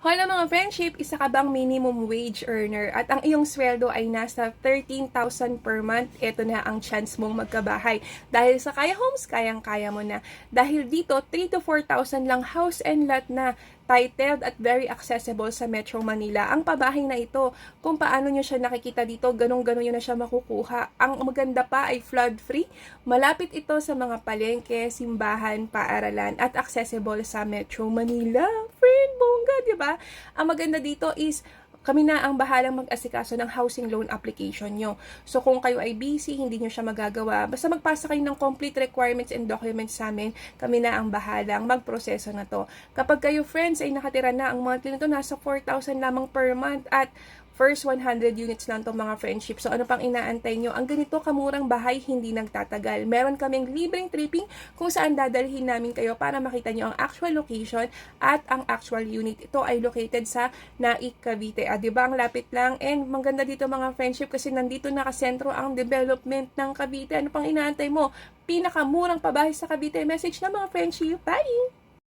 Hola mga friendship, isa ka bang minimum wage earner at ang iyong sweldo ay nasa 13,000 per month? Ito na ang chance mong magkabahay. Dahil sa Kaya Homes, kayang-kaya mo na. Dahil dito, 3 to 4,000 lang house and lot na titled at very accessible sa Metro Manila. Ang pabahay na ito, kung paano nyo siya nakikita dito, ganun-ganun nyo na siya makukuha. Ang maganda pa ay flood-free. Malapit ito sa mga palengke, simbahan, paaralan, at accessible sa Metro Manila. Ang maganda dito is kami na ang bahalang mag-asikaso ng housing loan application nyo. So kung kayo ay busy, hindi nyo siya magagawa, basta magpasa kayo ng complete requirements and documents sa amin, kami na ang bahalang magproseso na to. Kapag kayo friends ay nakatira na, ang monthly nito nasa 4,000 lamang per month at first 100 units lang tong mga friendship. So ano pang inaantay nyo? Ang ganito kamurang bahay hindi nagtatagal. Meron kaming libreng tripping kung saan dadalhin namin kayo para makita nyo ang actual location at ang actual unit. Ito ay located sa Naik, Cavite. Ah, di ba? Ang lapit lang. And maganda dito mga friendship kasi nandito nakasentro ang development ng Cavite. Ano pang inaantay mo? Pinakamurang pabahay sa Cavite. Message na mga friendship. Bye!